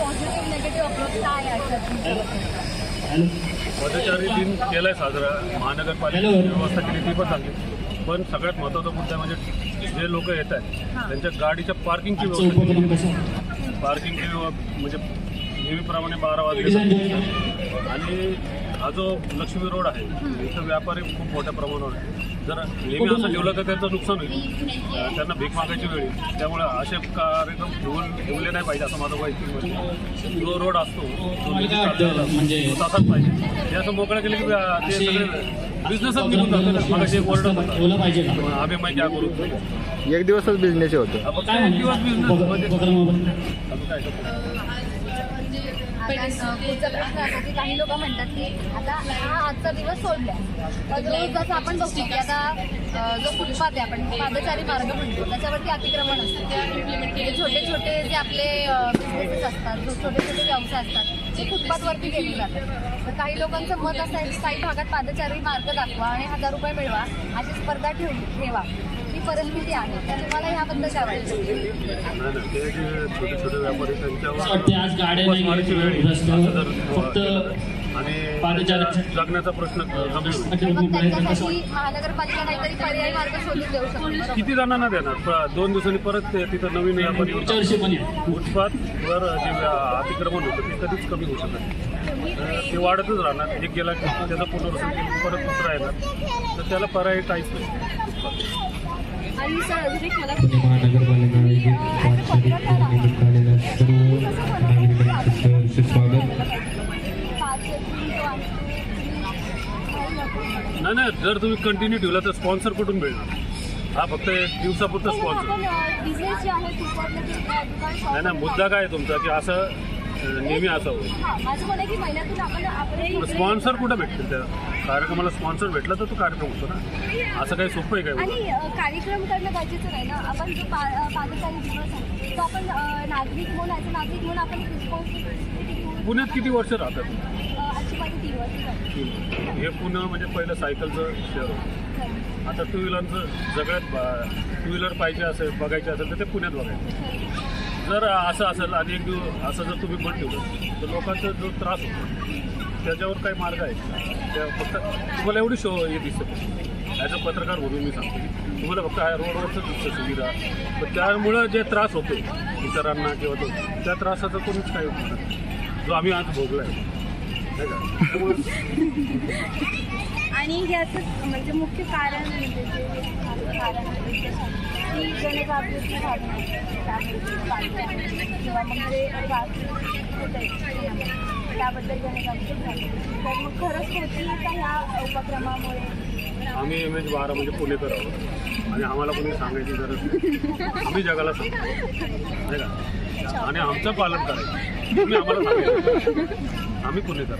Positive negative आहे दिन केलाय साजरा. महानगरपालिकेची व्यवस्था केली ती पण चांगली. पण सगळ्यात महत्त्वाचा मुद्दा म्हणजे जे लोक येत आहेत त्यांच्या गाडीच्या पार्किंगची व्यवस्था पार्किंगची म्हणजे नेहमीप्रमाणे बारा वाजले. आणि हा जो लक्ष्मी रोड आहे इथं व्यापारी खूप मोठ्या प्रमाणावर आहे जर नेहमी असं ठेवलं तर त्यांचं नुकसान होईल त्यांना भीक मागायची वेळ त्यामुळे असे कार्यक्रम ठेवून ठेवले नाही पाहिजे असं माझं वैयक्तिक. जो रोड असतो तो. म्हणजे- तो तसाच पाहिजे हे असं मोकळं केलं की ते सगळे बिझनेसच निघून जातो ना मग एक वर्ड आम्ही माहिती क्या करू एक दिवसच बिझनेस होतो आपण काय दिवस बिझनेस म्हणजे काही लोक म्हणतात की आता हा आजचा दिवस सोडला जसं आपण बघतो की आता जो फुटपाथ आहे आपण पादचारी मार्ग म्हणतो त्याच्यावरती अतिक्रमण असतं म्हणजे छोटे छोटे जे आपले बिझनेसेस असतात जो छोटे छोटे व्यवसाय असतात ते फुटपाथवरती केले जातात. तर काही लोकांचं मत असं आहे की काही भागात पादचारी मार्ग दाखवा आणि हजार रुपये मिळवा अशी स्पर्धा ठेव ठेवा. ही परिस्थिती आहे. तर तुम्हाला ह्याबद्दल काय वाटतं? छोटे छोटे व्यापारी फक्त आणि जगण्याचा प्रश्न? महानगरपालिका काहीतरी पर्यायी मार्ग शोधून देऊ शकतो? किती जणांना देणार? दोन दिवसांनी परत ते तिथं नवीन फुटपाथ वर जे अतिक्रमण होतं ते कधीच कमी होऊ शकत ते वाढतच राहणार. एक गेला की त्याचं पुनर्वसन केलं की परत दुसरा येणार. तर त्याला पर्याय काहीच नाही. आणि सर अजून एक मला नाही नाही जर तुम्ही कंटिन्यू ठेवला तर स्पॉन्सर कुठून मिळणार? हा फक्त एक दिवसापुरता स्पॉन्सर नाही ना मुद्दा काय आहे तुमचा की असं अं, नेहमी असावं हा आपण आपण स्पॉन्सर कुठं भेटतील त्या? कार्यक्रमाला स्पॉन्सर भेटला तर तो कार्यक्रम होतो ना. असं काही सोपं आहे काय आणि अ, कार्यक्रम करणं गरजेचं नाही ना. आपण जो पा अ, पादचारी दिवस आहे तो आपण अ, नागरिक म्हणून ॲज नागरिक म्हणून आपण रिस्पॉन्सिबिलिटी पुण्यात किती वर्ष राहतात? हे पुणे म्हणजे पहिलं सायकलचं शहर होतं आता टू व्हीलरचं सगळ्यात टू व्हीलर पाहिजे असेल बघायचे असेल तर ते पुण्यात बघायचं. जर असं असेल आणि एक दिवस असं जर तुम्ही बंद ठेवलं तर लोकांचा जो त्रास होतो त्याच्यावर काही मार्ग आहे त्या फक्त तुम्हाला एवढी शो हे दिसतं. ॲज अ पत्रकार म्हणून मी सांगतो तुम्हाला फक्त ह्या रोडवरचं दिसतं सुविधा. पण त्यामुळं जे त्रास होतो इतरांना किंवा तो त्या त्रासाचं कोणीच काही होत नाही. जो आम्ही आज भोगला आहे आणि याचं म्हणजे मुख्य कारण म्हणजे जे कारण म्हणजे आहे की जनजागृती झाली किंवा मग जे वाहतूक आहे त्याबद्दल जनजागृती झाली तर मग खरंच होती का ह्या उपक्रमामुळे आम्ही एम एच बारा म्हणजे पुणेकर आहोत. आणि आम्हाला कोणी सांगायची गरज नाही. आम्ही जगाला सांगतो. का? आणि आमचं पालन करायचं. तुम्ही आम्हाला सांगायचं आम्ही पुणेकर